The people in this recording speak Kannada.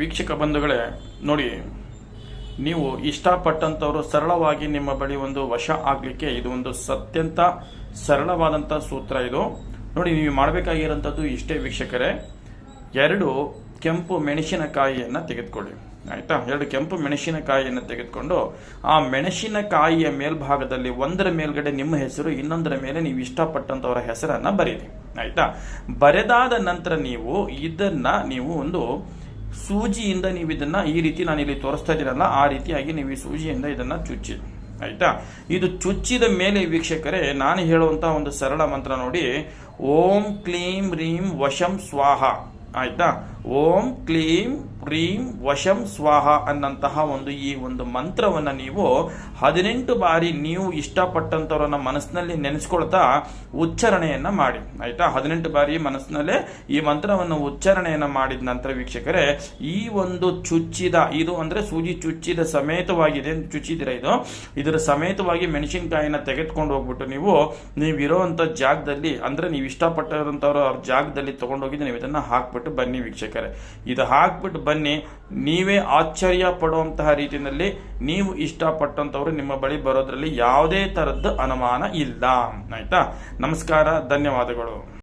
ವೀಕ್ಷಕ ಬಂಧುಗಳೇ, ನೋಡಿ, ನೀವು ಇಷ್ಟಪಟ್ಟಂಥವರು ಸರಳವಾಗಿ ನಿಮ್ಮ ಬಳಿ ಒಂದು ವಶ ಆಗಲಿಕ್ಕೆ ಇದು ಒಂದು ಅತ್ಯಂತ ಸರಳವಾದಂಥ ಸೂತ್ರ ಇದು. ನೋಡಿ, ನೀವು ಮಾಡಬೇಕಾಗಿರೋಂಥದ್ದು ಇಷ್ಟೇ ವೀಕ್ಷಕರೇ. ಎರಡು ಕೆಂಪು ಮೆಣಸಿನಕಾಯಿಯನ್ನು ತೆಗೆದುಕೊಳ್ಳಿ. ಆಯಿತಾ? ಎರಡು ಕೆಂಪು ಮೆಣಸಿನಕಾಯಿಯನ್ನು ತೆಗೆದುಕೊಂಡು, ಆ ಮೆಣಸಿನಕಾಯಿಯ ಮೇಲ್ಭಾಗದಲ್ಲಿ ಒಂದರ ಮೇಲ್ಗಡೆ ನಿಮ್ಮ ಹೆಸರು, ಇನ್ನೊಂದರ ಮೇಲೆ ನೀವು ಇಷ್ಟಪಟ್ಟಂತವರ ಹೆಸರನ್ನ ಬರೀರಿ. ಆಯಿತಾ? ಬರೆದಾದ ನಂತರ ನೀವು ಇದನ್ನು ನೀವು ಒಂದು ಸೂಜಿಯಿಂದ ನೀವು ಇದನ್ನ ಈ ರೀತಿ ನಾನು ಇಲ್ಲಿ ತೋರಿಸ್ತಾ ಇದ್ದೀರಲ್ಲ ಆ ರೀತಿಯಾಗಿ ನೀವು ಈ ಸೂಜಿಯಿಂದ ಇದನ್ನ ಚುಚ್ಚಿ, ಆಯ್ತಾ? ಇದು ಚುಚ್ಚಿದ ಮೇಲೆ ವೀಕ್ಷಕರೇ, ನಾನು ಹೇಳುವಂತ ಒಂದು ಸರಳ ಮಂತ್ರ ನೋಡಿ. ಓಂ ಕ್ಲೀಂ ರೀಂ ವಶಂ ಸ್ವಾಹ, ಆಯ್ತಾ? ಓಂ ಕ್ಲೀಂ ಪ್ರೀಂ ವಶಂ ಸ್ವಾಹ ಅನ್ನಂತಹ ಒಂದು ಈ ಒಂದು ಮಂತ್ರವನ್ನು ನೀವು ಹದಿನೆಂಟು ಬಾರಿ ನೀವು ಇಷ್ಟಪಟ್ಟಂಥವ್ರನ್ನ ಮನಸ್ಸಿನಲ್ಲಿ ನೆನೆಸ್ಕೊಳ್ತಾ ಉಚ್ಚಾರಣೆಯನ್ನು ಮಾಡಿ. ಆಯಿತಾ? ಹದಿನೆಂಟು ಬಾರಿ ಮನಸ್ಸಿನಲ್ಲೇ ಈ ಮಂತ್ರವನ್ನು ಉಚ್ಚಾರಣೆಯನ್ನು ಮಾಡಿದ ನಂತರ ವೀಕ್ಷಕರೇ, ಈ ಒಂದು ಚುಚ್ಚಿದ, ಇದು ಅಂದ್ರೆ ಸೂಜಿ ಚುಚ್ಚಿದ ಸಮೇತವಾಗಿದೆ ಚುಚ್ಚಿದಿರ ಇದು? ಇದರ ಸಮೇತವಾಗಿ ಮೆಣಸಿನಕಾಯಿನ ತೆಗೆದುಕೊಂಡು ಹೋಗ್ಬಿಟ್ಟು ನೀವು ನೀವು ಜಾಗದಲ್ಲಿ, ಅಂದ್ರೆ ನೀವು ಇಷ್ಟಪಟ್ಟಿರೋಂಥವ್ರ ಅವ್ರ ಜಾಗದಲ್ಲಿ ತೊಗೊಂಡೋಗಿ ನೀವು ಇದನ್ನ ಹಾಕ್ಬಿಟ್ಟು ಬನ್ನಿ ವೀಕ್ಷಕರೇ. ಇದು ಹಾಕ್ಬಿಟ್ಟು ಬನ್ನಿ, ನೀವೇ ಆಶ್ಚರ್ಯ ಪಡುವಂತಹ ರೀತಿಯಲ್ಲಿ ನೀವು ಇಷ್ಟಪಟ್ಟಂತವ್ರು ನಿಮ್ಮ ಬಳಿ ಬರೋದ್ರಲ್ಲಿ ಯಾವುದೇ ತರದ್ದು ಅನುಮಾನ ಇಲ್ಲ. ಆಯ್ತಾ? ನಮಸ್ಕಾರ, ಧನ್ಯವಾದಗಳು.